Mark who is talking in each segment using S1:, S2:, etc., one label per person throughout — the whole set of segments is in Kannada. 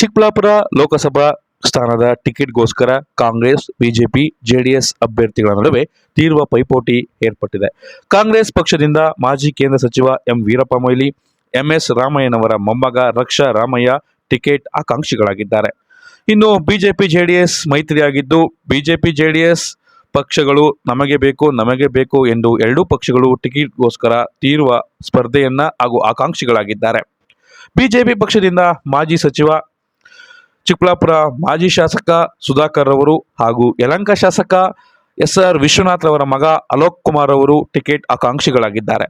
S1: ಚಿಕ್ಕಬಳ್ಳಾಪುರ ಲೋಕಸಭಾ ಸ್ಥಾನದ ಟಿಕೆಟ್ಗೋಸ್ಕರ ಕಾಂಗ್ರೆಸ್, ಬಿಜೆಪಿ, ಜೆಡಿಎಸ್ ಅಭ್ಯರ್ಥಿಗಳ ನಡುವೆ ತೀವ್ರ ಪೈಪೋಟಿ ಏರ್ಪಟ್ಟಿದೆ. ಕಾಂಗ್ರೆಸ್ ಪಕ್ಷದಿಂದ ಮಾಜಿ ಕೇಂದ್ರ ಸಚಿವ ಎಂ ವೀರಪ್ಪ ಮೊಯ್ಲಿ ಎಂಎಸ್ ರಾಮಯ್ಯನವರ ಮೊಮ್ಮಗ ರಕ್ಷಾ ರಾಮಯ್ಯ ಟಿಕೆಟ್ ಆಕಾಂಕ್ಷಿಗಳಾಗಿದ್ದಾರೆ. ಇನ್ನು ಬಿಜೆಪಿ, ಜೆಡಿಎಸ್ ಮೈತ್ರಿಯಾಗಿದ್ದು, ಬಿಜೆಪಿ, ಜೆಡಿಎಸ್ ಪಕ್ಷಗಳು ನಮಗೆ ಬೇಕು ನಮಗೆ ಬೇಕು ಎಂದು ಎರಡೂ ಪಕ್ಷಗಳು ಟಿಕೆಟ್ಗೋಸ್ಕರ ತೀರುವ ಸ್ಪರ್ಧೆಯನ್ನ ಹಾಗೂ ಆಕಾಂಕ್ಷಿಗಳಾಗಿದ್ದಾರೆ. ಬಿಜೆಪಿ ಪಕ್ಷದಿಂದ ಮಾಜಿ ಸಚಿವ ಚಿಕ್ಕಬಳ್ಳಾಪುರ ಮಾಜಿ ಶಾಸಕ ಸುಧಾಕರ್ ಅವರು ಹಾಗೂ ಯಲಂಕ ಶಾಸಕ ಎಸ್ ಆರ್ ವಿಶ್ವನಾಥ್ ಅವರ ಮಗ ಅಲೋಕ್ ಕುಮಾರ್ ಅವರು ಟಿಕೆಟ್ ಆಕಾಂಕ್ಷಿಗಳಾಗಿದ್ದಾರೆ.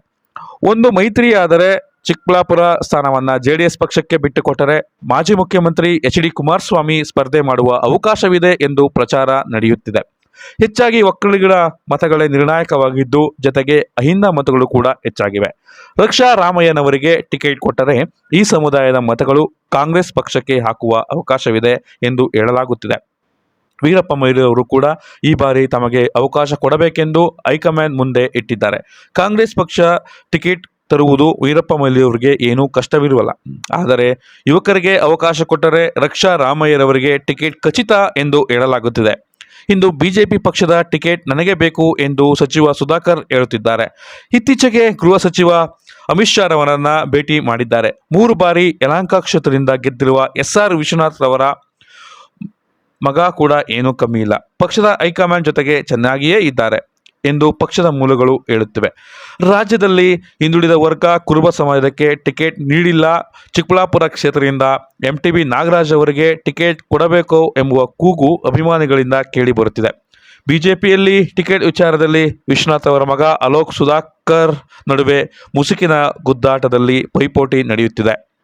S1: ಒಂದು ಮೈತ್ರಿಯಾದರೆ ಚಿಕ್ಕಬಳ್ಳಾಪುರ ಸ್ಥಾನವನ್ನ ಜೆಡಿಎಸ್ ಪಕ್ಷಕ್ಕೆ ಬಿಟ್ಟುಕೊಟ್ಟರೆ ಮಾಜಿ ಮುಖ್ಯಮಂತ್ರಿ ಎಚ್ ಡಿ ಕುಮಾರಸ್ವಾಮಿ ಸ್ಪರ್ಧೆ ಮಾಡುವ ಅವಕಾಶವಿದೆ ಎಂದು ಪ್ರಚಾರ ನಡೆಯುತ್ತಿದೆ. ಹೆಚ್ಚಾಗಿ ಒಕ್ಕಲಿಗರ ಮತಗಳೇ ನಿರ್ಣಾಯಕವಾಗಿದ್ದು, ಜೊತೆಗೆ ಅಹಿಂದ ಮತಗಳು ಕೂಡ ಹೆಚ್ಚಾಗಿವೆ. ರಕ್ಷಾ ರಾಮಯ್ಯನವರಿಗೆ ಟಿಕೆಟ್ ಕೊಟ್ಟರೆ ಈ ಸಮುದಾಯದ ಮತಗಳು ಕಾಂಗ್ರೆಸ್ ಪಕ್ಷಕ್ಕೆ ಹಾಕುವ ಅವಕಾಶವಿದೆ ಎಂದು ಹೇಳಲಾಗುತ್ತಿದೆ. ವೀರಪ್ಪ ಮೊಯ್ಲಿ ಅವರು ಕೂಡ ಈ ಬಾರಿ ತಮಗೆ ಅವಕಾಶ ಕೊಡಬೇಕೆಂದು ಹೈಕಮಾಂಡ್ ಮುಂದೆ ಇಟ್ಟಿದ್ದಾರೆ. ಕಾಂಗ್ರೆಸ್ ಪಕ್ಷ ಟಿಕೆಟ್ ತರುವುದು ವೀರಪ್ಪ ಮೊಯ್ಲಿ ಅವರಿಗೆ ಏನೂ ಕಷ್ಟವಿರುವಲ್ಲ. ಆದರೆ ಯುವಕರಿಗೆ ಅವಕಾಶ ಕೊಟ್ಟರೆ ರಕ್ಷಾ ರಾಮಯ್ಯರವರಿಗೆ ಟಿಕೆಟ್ ಖಚಿತ ಎಂದು ಹೇಳಲಾಗುತ್ತಿದೆ. ಇಂದು ಬಿಜೆಪಿ ಪಕ್ಷದ ಟಿಕೆಟ್ ನನಗೆ ಬೇಕು ಎಂದು ಸಚಿವ ಸುಧಾಕರ್ ಹೇಳುತ್ತಿದ್ದಾರೆ. ಇತ್ತೀಚೆಗೆ ಗೃಹ ಸಚಿವ ಅಮಿತ್ ಶಾ ರವರನ್ನ ಭೇಟಿ ಮಾಡಿದ್ದಾರೆ. ಮೂರು ಬಾರಿ ಯಲಹಂಕ ಕ್ಷೇತ್ರದಿಂದ ಗೆದ್ದಿರುವ ಎಸ್ ಆರ್ ವಿಶ್ವನಾಥ್ ರವರ ಮಗ ಕೂಡ ಏನೂ ಕಮ್ಮಿ ಇಲ್ಲ. ಪಕ್ಷದ ಹೈಕಮಾಂಡ್ ಜೊತೆಗೆ ಚೆನ್ನಾಗಿಯೇ ಇದ್ದಾರೆ. ಎಂದು ಪಕ್ಷದ ಮೂಲಗಳು ಹೇಳುತ್ತಿವೆ. ರಾಜ್ಯದಲ್ಲಿ ಹಿಂದುಳಿದ ವರ್ಗ ಕುರುಬ ಸಮಾಜಕ್ಕೆ ಟಿಕೆಟ್ ನೀಡಿಲ್ಲ. ಚಿಕ್ಕಬಳ್ಳಾಪುರ ಕ್ಷೇತ್ರದಿಂದ ಎಂ ಟಿ ಬಿ ನಾಗರಾಜ್ ಅವರಿಗೆ ಟಿಕೆಟ್ ಕೊಡಬೇಕು ಎಂಬುವ ಕೂಗು ಅಭಿಮಾನಿಗಳಿಂದ ಕೇಳಿಬರುತ್ತಿದೆ ಬಿಜೆಪಿಯಲ್ಲಿ ಟಿಕೆಟ್ ವಿಚಾರದಲ್ಲಿ ವಿಶ್ವನಾಥ್ ಅವರ ಮಗ ಅಲೋಕ್ ಸುಧಾಕರ್ ನಡುವೆ ಮುಸುಕಿನ ಗುದ್ದಾಟದಲ್ಲಿ ಪೈಪೋಟಿ ನಡೆಯುತ್ತಿದೆ.